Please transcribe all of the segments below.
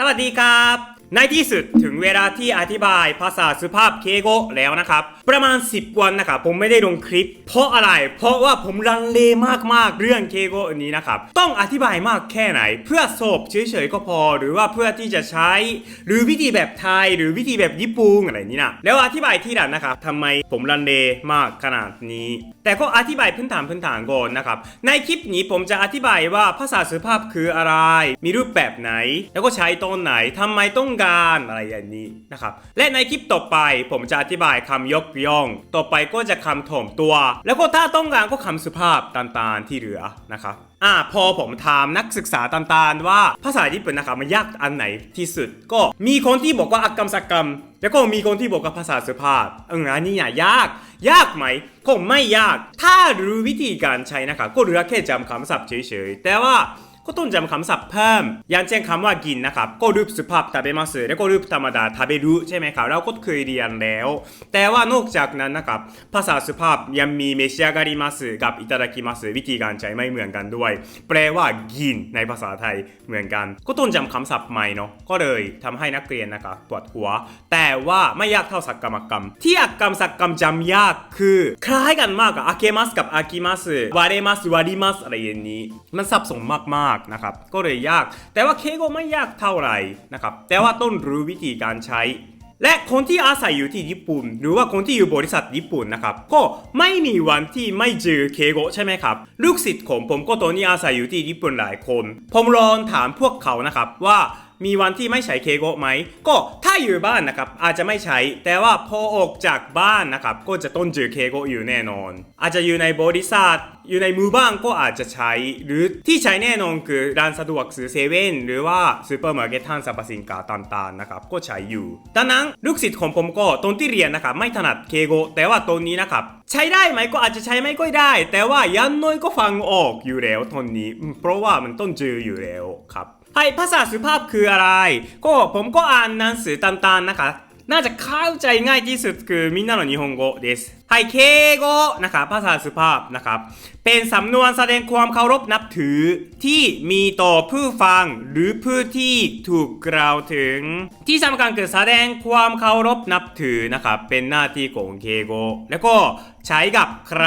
สวัสดีครับ ในที่สุดถึงเวลาที่อธิบายภาษาสุภาพเคโกะแล้วนะครับ ประมาณ 10 วันนะครับผมไม่ได้ลงคลิป เพราะอะไร เพราะว่าผมลังเลมากๆเรื่องเคโกะอันนี้นะครับต้องอธิบายมากแค่ไหน เพื่อสอบเฉยๆก็พอ หรือว่าเพื่อที่จะใช้ หรือวิธีแบบไทย หรือวิธีแบบญี่ปุ่นอะไรนี้นะแล้วอธิบายที่หลังนะครับทำไมผมลังเลมากขนาดนี้ แต่ก็อธิบายพื้นฐานพื้นฐานก่อนนะครับในคลิปนี้ผมจะอธิบายว่าภาษาสุภาพคืออะไร มีรูปแบบไหน แล้วก็ใช้ตอนไหนทำไมต้องการอะไรอย่างนี้นะครับและในคลิปต่อไปผมจะอธิบายคำยกยอง ต่อไปก็จะคำถ่อมตัว แล้วก็ถ้าต้องการก็คำสุภาพตางๆที่เหลือนะครับอ่าพอผมถามนักศึกษาตางๆว่าภาษาญี่ปุ่นนะครับมันยากอันไหนที่สุด ก็มีคนที่บอกว่าอักกรรมสักกรรม แล้วก็มีคนที่บอกว่าภาษาสุภาพเอออันนี้เนี่ยยาก ยากไหมก็ไม่ยาก ถ้ารู้วิธีการใช้นะครับก็เหลือแค่จำคำศัพท์เฉยๆแต่ว่า ก็ต้องจำคำศัพท์เพิ่ม อย่างเช่นคำว่ากินนะครับก็รูปสุภาพ食べますแล้วก็รูปธรรมดา食べるใช่ไหมครับเราก็เคยเรียนแล้ว แต่ว่านอกจากนั้นนะครับ ภาษาสุภาพยังมีเมชิอาการิมัสกับอิตาดากิมัสวิธีการใช้ไม่เหมือนกันด้วย แปลว่ากินในภาษาไทยเหมือนกัน ก็ต้องจำคำศัพท์ใหม่เนาะก็เลยทำให้นักเรียนนะครับปวดหัว แต่ว่าไม่ยากเท่าสักกรรมกรรม ที่อักกรรมสักกรรมจำยากคือ คล้ายกันมากอะอาเกมัสกับอากิมัสวาเรมัสวาริมัสอะไรอย่างนี้ มันสับสนมาก ๆนะครับก็เลยยาก แต่ว่าเคโกไม่ยากเท่าไหร่นะครับแต่ว่าต้องรู้วิธีการใช้ และคนที่อาศัยอยู่ที่ญี่ปุ่น หรือว่าคนที่อยู่บริษัทญี่ปุ่นนะครับก็ไม่มีวันที่ไม่เจอเคโกะใช่ไหมครับลูกศิษย์ของผมก็ตอนนี้อาศัยอยู่ที่ญี่ปุ่นหลายคน ผมลองถามพวกเขานะครับว่า มีวันที่ไม่ใช้เคโกะไหม ก็ถ้าอยู่บ้านนะครับอาจจะไม่ใช้ แต่ว่าพอออกจากบ้านนะครับก็จะต้องเจอเคโกะอยู่แน่นอน อาจจะอยู่ในบริษัทอยู่ในมือบ้างก็อาจจะใช้ หรือที่ใช้แน่นอนคือร้านสะดวกซื้อเซเว่นหรือว่าซูเปอร์มาร์เก็ตห้างสรรพสินค้าต่างๆนะครับก็ใช้อยู่ดังนั้นลูกศิษย์ของผมก็ตอนที่เรียนนะครับไม่ถนัดเคโกะแต่ว่าตอนนี้นะครับใช้ได้ไหมก็อาจจะใช้ไม่ก็ได้ แต่ว่ายันน้อยก็ฟังออกอยู่แล้วตอนนี้ เพราะว่ามันต้องเจออยู่แล้วครับ はいภาษาสุภาพคืออะไร ก็ผมก็อ่านหนังสือต่างๆนะคะ น่าจะเข้าใจง่ายที่สุดคือมินนาโนนิฮงโกですはい敬語นะครับภาษาสุภาพนะครับ เป็นสำนวนแสดงความเคารพนับถือที่มีต่อผู้ฟังหรือผู้ที่ถูกกล่าวถึง ที่สำคัญคือแสดงความเคารพนับถือนะครับ เป็นหน้าที่ของเคโกแล้วก็ใช้กับใคร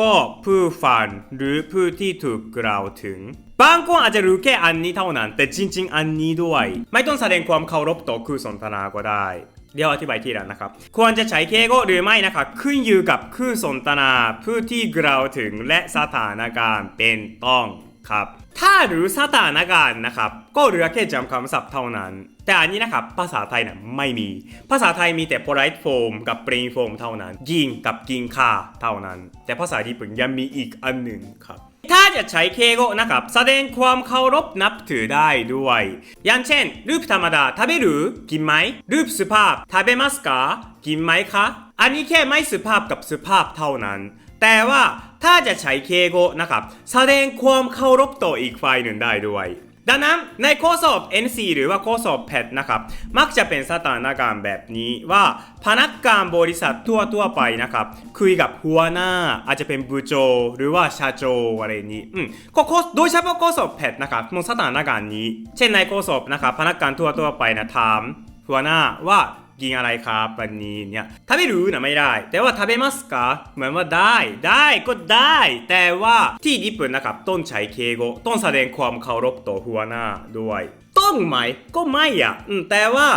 ก็ผู้ฟังหรือผู้ที่ถูกกล่าวถึง บางคนอาจจะรู้แค่อันนี้เท่านั้น แต่จริง ๆ อันนี้ด้วย ไม่ต้องแสดงความเคารพต่อคู่สนทนาก็ได้เดี๋ยวอธิบายทีหลังนะครับ ควรจะใช้เคโกหรือไม่นะครับ ขึ้นอยู่กับคู่สนทนาผู้ที่กล่าวถึงและสถานการณ์เป็นต้องครับ ถ้าหรู้สถานการณ์นะครับ ก็เหลือแค่จำคำศัพท์เท่านั้น แต่อันนี้นะครับ ภาษาไทยนะไม่มี ภาษาไทยมีแต่ polite form กับ plain form เท่านั้นกินกับกินค่าเท่านั้น แต่ภาษาญี่ปุ่นยังมีอีกอันหนึ่งครับ ถ้าจะใช้เคโกะนะครับ แสดงความเคารพนับถือได้ด้วย อย่างเช่น รูปธรรมดาทาเบรุกินไหม รูปสุภาพทาเบมัสกากินไหมคะ อันนี้แค่ไม่สุภาพกับสุภาพเท่านั้น แต่ว่าถ้าจะใช้เคโกะนะครับ แสดงความเคารพต่ออีกฝ่ายหนึ่งได้ด้วย ดังนั้นในข้อสอบ NC หรือว่าข้อสอบ PET นะครับ มักจะเป็นสถานการณ์แบบนี้ว่าพนักงานบริษัททั่วทั่วๆไปนะครับ คุยกับหัวหน้าอาจจะเป็นบุโจหรือว่าชาโจอะไรนี้อืมก็โดยเฉพาะข้อสอบ PET นะครับมองสถานการณ์นี้ เช่นในข้อสอบนะครับพนักงานทั่วทั่วๆไปนะถาม หัวหน้าว่า กินอะไรครับวันนี้เนี่ยทำไม่รู้นะไม่ได้ แต่ว่าทาเบมัสกะเหมือนว่าได้ ได้ก็ได้ แต่ว่าที่ญี่ปุ่นนะครับ ต้นใช้เคโก ต้นแสดงความเคารพต่อหัวหน้าด้วย ต้องไหมก็ไม่อะแต่ว่า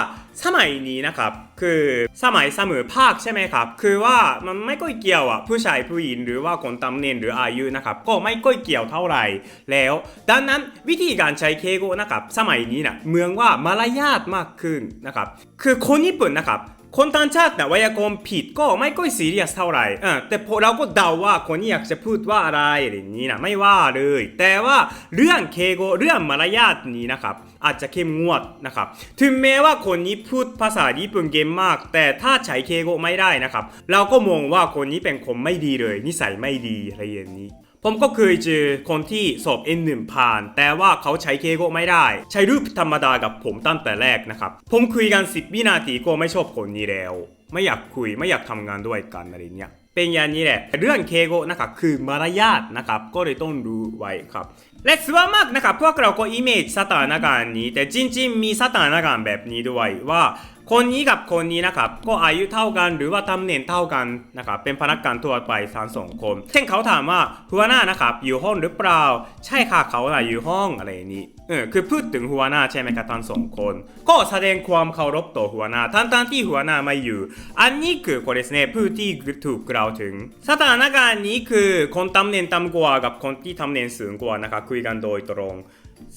สมัยนี้นะครับ คือสมัยเสมอภาคใช่ไหมครับ คือว่ามันไม่ค่อยเกี่ยวอะผู้ชายผู้หญิงหรือว่าคนตำเนียนหรืออายุนะครับ ก็ไม่ค่อยเกี่ยวเท่าไหร่แล้ว ดังนั้นวิธีการใช้เคโกนะครับ สมัยนี้นะเมืองว่ามารยาทมากขึ้นนะครับ คือคนญี่ปุ่นนะครับ คนต่างชาตินะไวยากรณ์ผิดก็ไม่ค่อยซีเรียสเท่าไหร่เออแต่พอเราก็เดาว่าคนนี้อยากจะพูดว่าอะไรอะไรนี้นะไม่ว่าเลย แต่ว่าเรื่องเคโกเรื่องมารยาทนี้นะครับอาจจะเข้มงวดนะครับถึงแม้ว่าคนนี้พูดภาษาญี่ปุ่นเก่งมาก แต่ถ้าใช้เคโกไม่ได้นะครับ เราก็มองว่าคนนี้เป็นคนไม่ดีเลย นิสัยไม่ดีอะไรอย่างนี้ ผมก็เคยเจอคนที่สอบ N1 ผ่าน แต่ว่าเขาใช้เคโกไม่ได้ ใช้รูปธรรมดากับผมตั้งแต่แรกนะครับ ผมคุยกัน 10 วินาทีก็ไม่ชอบคนนี้แล้ว ไม่อยากคุยไม่อยากทำงานด้วยกันอะไรเนี้ยเป็นอย่างนี้แหละ เรื่องเคโกนะครับคือมารยาทนะครับก็เลยต้องรู้ไว้ครับ และส่วนมากนะครับพวกเราก็อิมเมจสถานการณ์นี้ แต่จริง ๆ มีสถานการณ์แบบนี้ด้วยว่า คนนี้กับคนนี้นะครับก็อายุเท่ากันหรือว่าตำแหน่งเท่ากันนะครับเป็นพนักงานทั่วไปทั้งสองคน เช่นเขาถามว่าหัวหน้านะครับอยู่ห้องหรือเปล่า ใช่ค่ะเขาน่ะอยู่ห้องอะไรอย่างนี้เออคือพูดถึงหัวหน้าใช่ไหมครับทั้งสองคน ก็แสดงความเคารพต่อหัวหน้าทั้งๆที่หัวหน้าไม่อยู่ อันนี้คือこれですねผู้ที่ถูกกล่าวถึง สถานการณ์นี้คือคนตำแหน่งต่ำกว่ากับคนที่ตำแหน่งสูงกว่านะครับคุยกันโดยตรง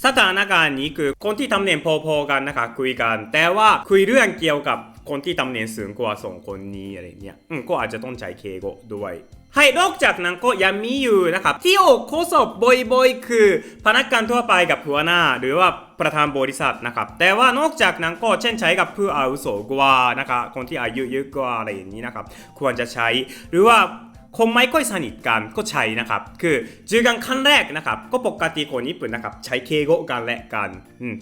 สถานการณ์นี้คือคนที่ตำแหน่งพอๆกันนะคะคุยกัน แต่ว่าคุยเรื่องเกี่ยวกับคนที่ตำแหน่งสูงกว่าสองคนนี้อะไรเงี้ย อืม ก็อาจจะต้องใช้เคโกด้วย ให้นอกจากนั้นก็ยังมีอยู่นะครับ ที่ออกข้อสอบบ่อยๆคือ พนักงานทั่วไปกับหัวหน้า หรือว่าประธานบริษัทนะครับ แต่ว่านอกจากนั้นก็เช่นใช้กับผู้อาวุโสกว่านะครับคนที่อายุเยอะกว่าอะไรอย่างนี้นะครับ ควรจะใช้ หรือว่า คงไม่ค่อยสนิทกันก็ใช้นะครับ คือเจอกันครั้งแรกนะครับ ก็ปกติคนญี่ปุ่นนะครับ ใช้เคโกะกันและกัน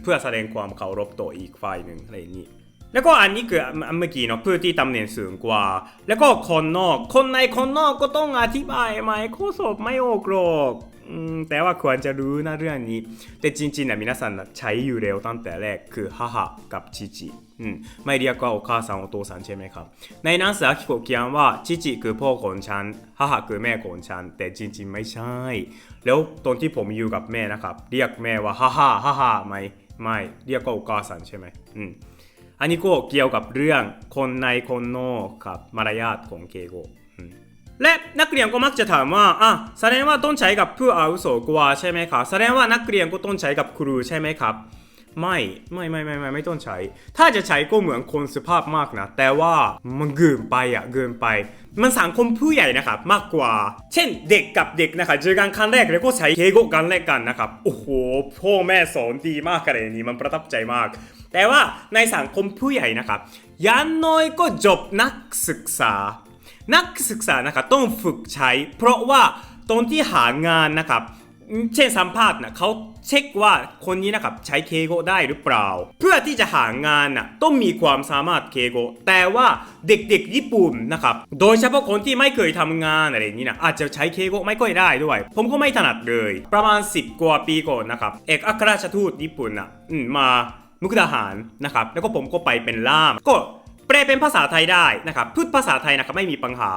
เพื่อแสดงความเคารพต่ออีกฝ่ายหนึ่งอะไรอย่างนี้แล้วก็อันนี้คืออันเมื่อกี้เนาะพื้นที่ตำแหน่งสูงกว่า แล้วก็คนนอก คนในคนนอกก็ต้องอธิบายไหมข้อสบไม่ออกรอก แต่ว่าควรจะรู้นะเรื่องนี้ แต่จริงๆนะ皆さんนะใช้อยู่แล้วตั้งแต่แรกคือ母กับ父อืมไม่เรียกว่าโอ母さんโอโตさんใช่ไหมครับ ในหนังสืออากิโกะเขียนว่า父คือพ่อของฉัน母คือแม่ของฉัน แต่จริงๆไม่ใช่ แล้วตอนที่ผมอยู่กับแม่นะครับ เรียกแม่ว่า母母ไหมไม่เรียกว่าโอ母さんใช่ไหมอืม อันนี้ก็เกี่ยวกับเรื่องคนในคนนอกครับมารยาทของเคโกอืม และนักเรียนก็มักจะถามว่าอะแสดงว่าต้องใช้กับผู้อาวุโสกว่าใช่ไหมครับแสดงว่านักเรียนก็ต้องใช้กับครูใช่ไหมครับ ไม่ไม่ไม่ไม่ไม่ไม่ต้องใช้ ถ้าจะใช้ก็เหมือนคนสุภาพมากนะ แต่ว่ามันเกินไปอะเกินไป มันสังคมผู้ใหญ่นะครับมากกว่า เช่นเด็กกับเด็กนะครับเจอกันครั้งแรกแล้วก็ใช้เคโกกันแรกกันนะครับโอ้โหพ่อแม่สอนดีมากอะไรอย่างนี้มันประทับใจมาก แต่ว่าในสังคมผู้ใหญ่นะครับยันน้อยก็จบนักศึกษา นักศึกษานะครับต้องฝึกใช้ เพราะว่าตรงที่หางานนะครับ เช่นสัมภาษณ์นะเขาเช็คว่าคนนี้นะครับใช้เคโกะได้หรือเปล่า เพื่อที่จะหางานน่ะต้องมีความสามารถเคโกะแต่ว่าเด็กๆญี่ปุ่นนะครับโดยเฉพาะคนที่ไม่เคยทำงานอะไรอย่างนี้นะอาจจะใช้เคโกะไม่ค่อยได้ด้วย ผมก็ไม่ถนัดเลย ประมาณ 10 กว่าปีก่อนนะครับเอกอัครราชทูตญี่ปุ่นอะมมามุกดาหารนะครับแล้วก็ผมก็ไปเป็นล่ามก็ แปลเป็นภาษาไทยได้นะครับพูดภาษาไทยนะครับไม่มีปัญหา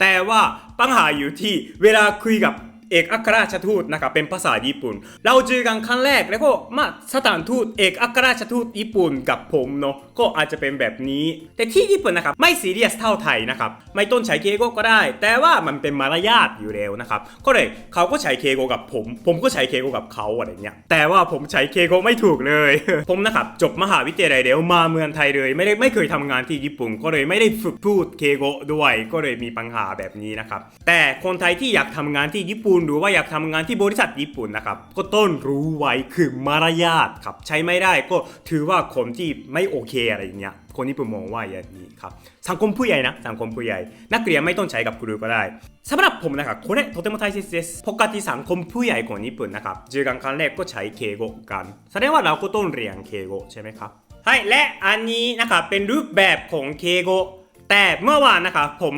แต่ว่าปัญหาอยู่ที่เวลาคุยกับเอกอัครราชทูตนะครับเป็นภาษาญี่ปุ่น เราเจอกันครั้งแรกแล้วก็มาสถานทูตเอกอัครราชทูตญี่ปุ่นกับผมเนาะ ก็อาจจะเป็นแบบนี้ แต่ที่ญี่ปุ่นนะครับไม่ซีเรียสเท่าไทยนะครับไม่ต้องใช้เคโกะก็ได้ แต่ว่ามันเป็นมารยาทอยู่แล้วนะครับก็เลยเขาก็ใช้เคโกะกับผม ผมก็ใช้เคโกะกับเขาอะไรเงี้ยแต่ว่าผมใช้เคโกะไม่ถูกเลย ผมนะครับจบมหาวิทยาลัยเดียวมาเมืองไทยเลย ไม่ได้ไม่เคยทำงานที่ญี่ปุ่น ก็เลยไม่ได้ฝึกพูดเคโกะด้วยก็เลยมีปัญหาแบบนี้นะครับแต่คนไทยที่อยากทำงานที่ญี่ปุ่นหรือว่าอยากทำงานที่บริษัทญี่ปุ่นนะครับก็ต้องรู้ไว้คือมารยาทครับใช้ไม่ได้ก็ถือว่าคนที่ไม่โอเคอะไรอย่างเงี้ย คนญี่ปุ่นมองว่าอย่างนี้ครับ สังคมผู้ใหญ่นะ สังคมผู้ใหญ่ นักเรียนไม่ต้องใช้กับครูก็ได้สำหรับผมนะครับこれとても大切ですปกติสังคมผู้ใหญ่ของญี่ปุ่นนะครับเจอกันครั้งแรกก็ใช้เคโกะกัน แสดงว่าเราก็ต้องเรียนเคโกะใช่ไหมครับ はい และอันนี้นะครับเป็นรูปแบบของเคโกะแต่เมื่อวานนะครับผม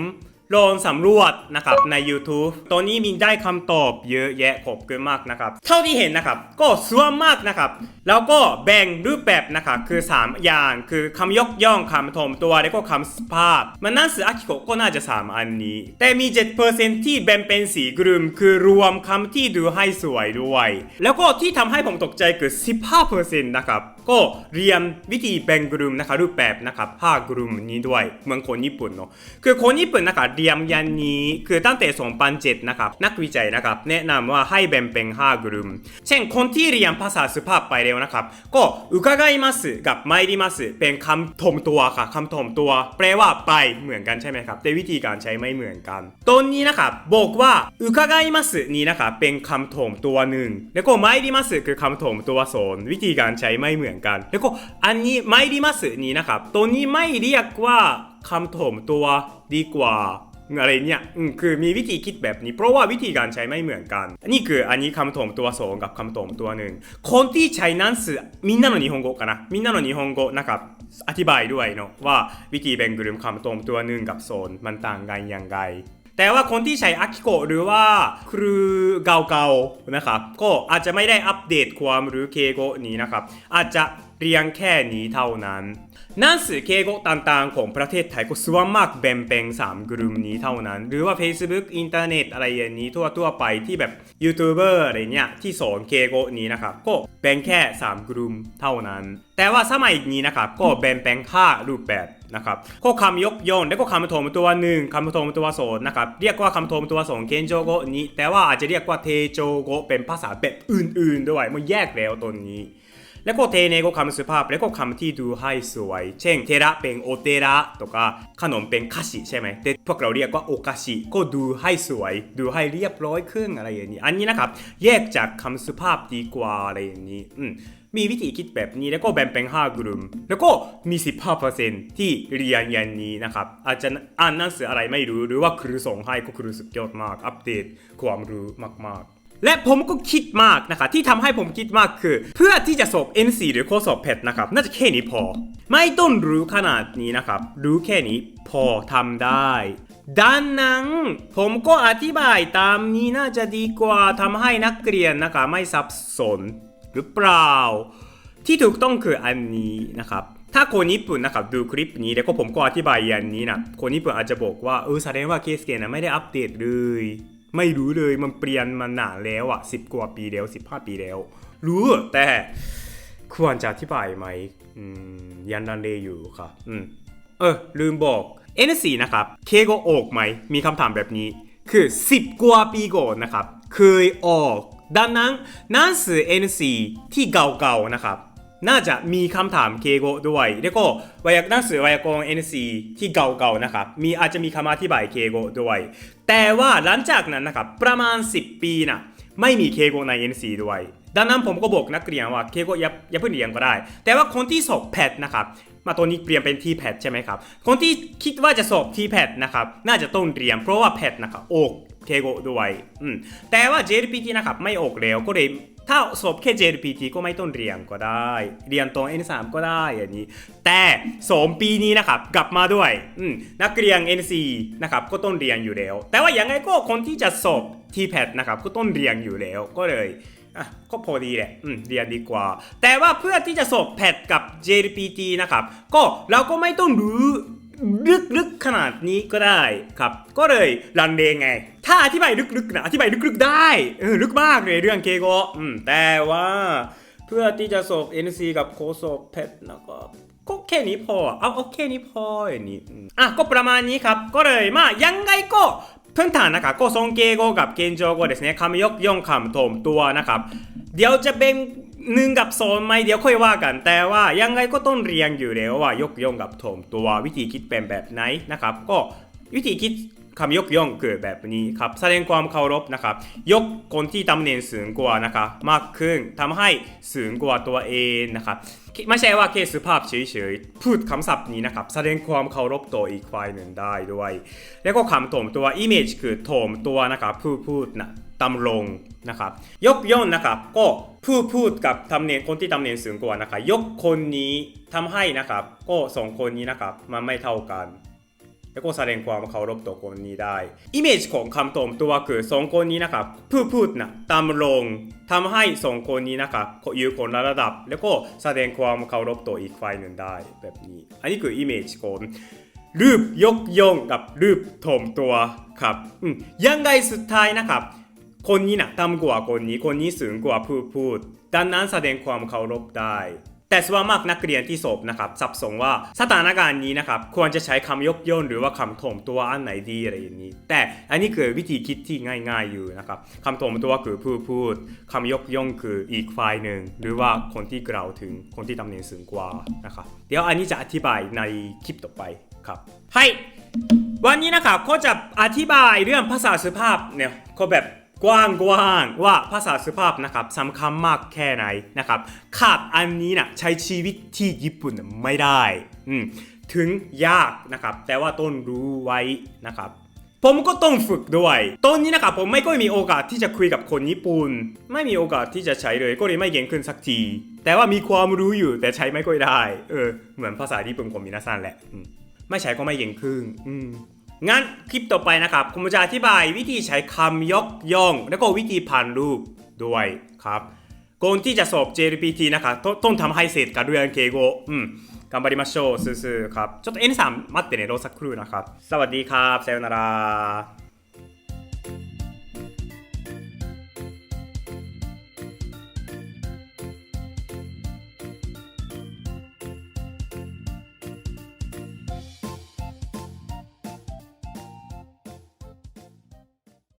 ลองสำรวจนะครับใน YouTube ตอนนี้มีได้คำตอบเยอะแยะขอบคุณมากนะครับ เท่าที่เห็นนะครับ ก็ส่วนมากนะครับ แล้วก็แบ่งรูปแบบนะครับคือ 3 อย่างคือคำยกย่องคำถ่อมตัวแล้วก็คำสุภาพ มันนั่นสืออากิโกะก็น่าจะ 3 อันนี้ แต่มี 7%ที่แบ่งเป็นสีกลุ่มคือรวมคำที่ดูให้สวยด้วย แล้วก็ที่ทำให้ผมตกใจคือ 15%นะครับก็เรียนวิธีแบ่งกลุ่มนะครับรูปแบบนะครับ5กลุ่มนี้ด้วยเหมือนคนญี่ปุ่นเนาะคือคนญี่ปุ่นนะครับเรียมยันนี้คือตั้งแต่2007นะครับนักวิจัยนะครับแนะนำว่าให้แบ่งเป็น5กลุ่มเช่นคนที่เรียนภาษาสุภาพไปแล้วนะครับก็อุกากักับไมริมัเป็นคำทมตัวค่ะคำทมตัว แปลว่าไปเหมือนกันใช่ไหมครับแต่วิธีการใช้ไม่เหมือนกันตอนนี้นะครับบอกว่าอุกากานี้นะครับเป็นคำทมตัวหนึ่งแล้วก็ไมริมัคือคำทมตัวสอนวิธีการใช้ไม่เหมือนกัน แล้วก็อันนี้ไมริมันี้นะครับตัวนี้ไม่เรียกว่าคำถมตัวดีกว่า อะไรเนี่ยคือมีวิธีคิดแบบนี้ เพราะว่าวิธีการใช้ไม่เหมือนกัน นี่คืออันนี้คำโถมตัวสองกับคำโถมตัวหนึ่งคนที่ใช้นั้นสือมินนาโนนิฮงโกกันนะมินนาโนนิฮงโกนะครับอธิบายด้วยเนาะว่าวิธีแบ่งกลุ่มคำโถมตัวหนึ่งกับโซนมันต่างกันยังไงแต่ว่าคนที่ใช้อากิโกะหรือว่าครูเกาเกานะครับก็อาจจะไม่ได้อัปเดตความหรือเคโกะนี้นะครับอาจจะเรียงแค่นี้เท่านั้น หนังสือเคโกะต่างๆ ของประเทศไทยก็ส่วนมากแบ่งเป็น3กลุ่มนี้เท่านั้น หรือว่า Facebook อินเทอร์เน็ตอะไรอย่างนี้ทั่วๆไปที่แบบยูทูบเบอร์อะไรเงี้ยที่สอนเคโกนี้นะครับก็แบ่งแค่ 3 กลุ่มเท่านั้น แต่ว่าสมัยนี้นะครับก็แบ่งเป็น5รูปแบบนะครับก็คำยกย่องและก็คำโทมตัวหนึ่งคำโทมตัวสองนะครับเรียกว่าคำโทมตัวสองเกนโจโกะนี้ แต่ว่าอาจจะเรียกว่าเทโจโกะเป็นภาษาแบบอื่น ๆ ด้วยมันแยกแล้วตรงนี้ แล้วก็เทเนก็คำสุภาพ แล้วก็คำที่ดูให้สวย เช่นเทระเป็นโอเทระとかขนมเป็นคาชิใช่ไหมแต่พวกเราเรียกว่าโอคาชิก็ดูให้สวย ดูให้เรียบร้อยขึ้นอะไรอย่างนี้ อันนี้นะครับ แยกจากคำสุภาพดีกว่าอะไรอย่างนี้ อืมมีวิธีคิดแบบนี้แล้วก็แบ่งเป็น5กลุ่มแล้วก็มี 15%ที่เรียนอย่างนี้นะครับ อาจจะอ่านหนังสืออะไรไม่รู้ หรือว่าครูส่งให้ก็ครูสุดยอดมาก อัปเดตความรู้มาก ๆ และผมก็คิดมากนะคะที่ทำให้ผมคิดมากคือ เพื่อที่จะสอบ NC หรือข้อสอบเพชนะครับ น่าจะแค่นี้พอ ไม่ต้องรู้ขนาดนี้นะครับ รู้แค่นี้พอทำได้ดังนั้นผมก็อธิบายตามนี้น่าจะดีกว่าทำให้นักเรียนนะคะไม่สับสนหรือเปล่า ที่ถูกต้องคืออันนี้นะครับถ้าคนญี่ปุ่นนะครับดูคลิปนี้แล้วก็ผมก็อธิบายอย่างนี้นะคนญี่ปุ่นอาจจะบอกว่าเออแสดงว่าเคสเกนนะไม่ได้อัปเดตเลย ไม่รู้เลยมันเปลี่ยนมานานแล้วอะสิบกว่าปีแล้วสิบห้าปีแล้ว รู้แต่ควรจะอธิบายไหมอืมยันดันเลอยู่ค่ะอืมเออ ลืมบอก N4 นะครับเคโกออกไหม มีคำถามแบบนี้ คือ 10 กว่าปีก่อนนะครับ เคยออก ดังนั้นหนังสือ N4 ที่เก่าๆนะครับ น่าจะมีคำถามเคโกด้วย แล้วก็ไวยากหนังสือไวยากรณ์ NC ที่เก่าๆนะครับ มีอาจจะมีคำอธิบายเคโกด้วย แต่ว่าหลังจากนั้นนะครับประมาณ 10 ปีนะไม่มีเคโกใน NC ด้วยดังนั้นผมก็บอกนักเรียนว่าเคโกอย่าอย่าเพิ่งเรียนก็ได้ แต่ว่าคนที่สอบแพทนะครับมาตัวนี้เปลี่ยนเป็นทีแพทใช่ไหมครับ คนที่คิดว่าจะสอบทีแพทนะครับน่าจะต้องเรียนเพราะว่าแพทนะครับออกเคโกด้วยอืมแต่ว่า JLPT นะครับไม่ออกแล้วก็เลย ถ้าสอบแค่ JLPT ก็ไม่ต้องเรียนก็ได้ เรียนตรง N3 ก็ได้อย่างนี้ แต่สองปีนี้นะครับกลับมาด้วยนักเรียน NC นะครับก็ต้องเรียนอยู่แล้ว แต่ว่าอยังไงก็คนที่จะสอบ TPAT นะครับก็ต้องเรียนอยู่แล้วก็เลยก็พอดีแหละเรียนดีกว่า แต่ว่าเพื่อที่จะสอบแพทกับ JLPT นะครับ ก็เราก็ไม่ต้องรู้ ลึกๆขนาดนี้ก็ได้ครับ ก็เลยรันเดงไง ถ้าอธิบายลึกๆนะอธิบายลึกๆได้เออลึกมากเลยเรื่องเคโกะอืมแต่ว่าเพื่อที่จะสอบ NC กับโคสอบเพชนะครับก็แค่นี้พอเอาเอาแค่นี้พออย่างนี้อืมอ่ะก็ประมาณนี้ครับ ก็เลยมายังไงก็พื้นฐานนะครับก็ทรงเกโกกับเกนโจโกですねคำยกย่องคำโถมตัวนะครับ เดี๋ยวจะเป็น หนึ่งกับโซนไหมเดี๋ยวค่อยว่ากัน แต่ว่ายังไงก็ต้องเรียนอยู่แล้วว่ายกย่องกับโถมตัววิธีคิดเป็นแบบไหนนะครับ ก็วิธีคิดคำยกย่องคือแบบนี้ครับแสดงความเคารพนะครับ ยกคนที่ตำแหน่งสูงกว่านะครับมากขึ้นทำให้สูงกว่าตัวเองนะครับไม่ใช่ว่าแค่สุภาพเฉยๆพูดคำศัพท์นี้นะครับแสดงความเคารพต่ออีกฝ่ายหนึ่งได้ด้วย แล้วก็คำโถมตัว image คือโถมตัวนะครับผู้พูดนะ ตำรงนะครับยกย่องนะครับก็ผู้พูดกับตำแหน่งคนที่ตำแหน่งสูงกว่านะครับยกคนนี้ทำให้นะครับก็สองคนนี้นะครับมันไม่เท่ากัน แล้วก็แสดงความเคารพต่อคนนี้ได้อิมเมจของคำตมตัวคือสองคนนี้นะครับผู้พูดนะตามลงทำให้สองคนนี้นะครับอยู่คนละระดับ แล้วก็แสดงความเคารพต่ออีกฝ่ายหนึ่งได้แบบนี้ อันนี้คืออิมเมจของรูปยกย่องกับรูปถมตัวครับยังไงสุดท้ายนะครับ คนนี้นะต่ำกว่าคนนี้ คนนี้สูงกว่าผู้พูด ดังนั้นแสดงความเคารพได้แต่ส่วนมากนักเรียนที่สอบนะครับสับสนว่าสถานการณ์นี้นะครับควรจะใช้คำยกย่องหรือว่าคำถ่มตัวอันไหนดีอะไรอย่างนี้ แต่อันนี้คือวิธีคิดที่ง่าย ๆอยู่นะครับคำถ่มตัวคือผู้พูดคำยกย่องคืออีกฝ่ายหนึ่งหรือว่าคนที่กล่าวถึงคนที่ตำแหน่งสูงกว่านะครับเดี๋ยวอันนี้จะอธิบายในคลิปต่อไปครับให้วันนี้นะครับก็จะอธิบายเรื่องภาษาสุภาพเนี่ยก็แบบ กว้างกว้างๆว่าภาษาสุภาพนะครับสำคัญมากแค่ไหนนะครับขาดอันนี้นะใช้ชีวิตที่ญี่ปุ่นไม่ได้อืมถึงยากนะครับ แต่ว่าต้องรู้ไว้นะครับผมก็ต้องฝึกด้วย ตอนนี้นะครับผมไม่ค่อยมีโอกาสที่จะคุยกับคนญี่ปุ่น ไม่มีโอกาสที่จะใช้เลย ก็เลยไม่เก่งขึ้นสักที แต่ว่ามีความรู้อยู่แต่ใช้ไม่ค่อยได้ เออ เหมือนภาษาญี่ปุ่นของมินาซันแหละ ไม่ใช้ก็ไม่เก่งขึ้น อืม งั้นคลิปต่อไปนะครับผมจะอธิบายวิธีใช้คำยกย่อง และก็วิธีพันรูปด้วยครับก่อนที่จะสอบ JLPT นะครับต้องทำให้เสร็จกับเรื่องเคโกอืม頑張りましょうスースーครับちょっと N さん待ってねろうさくるนะครับสวัสดีครับさよなら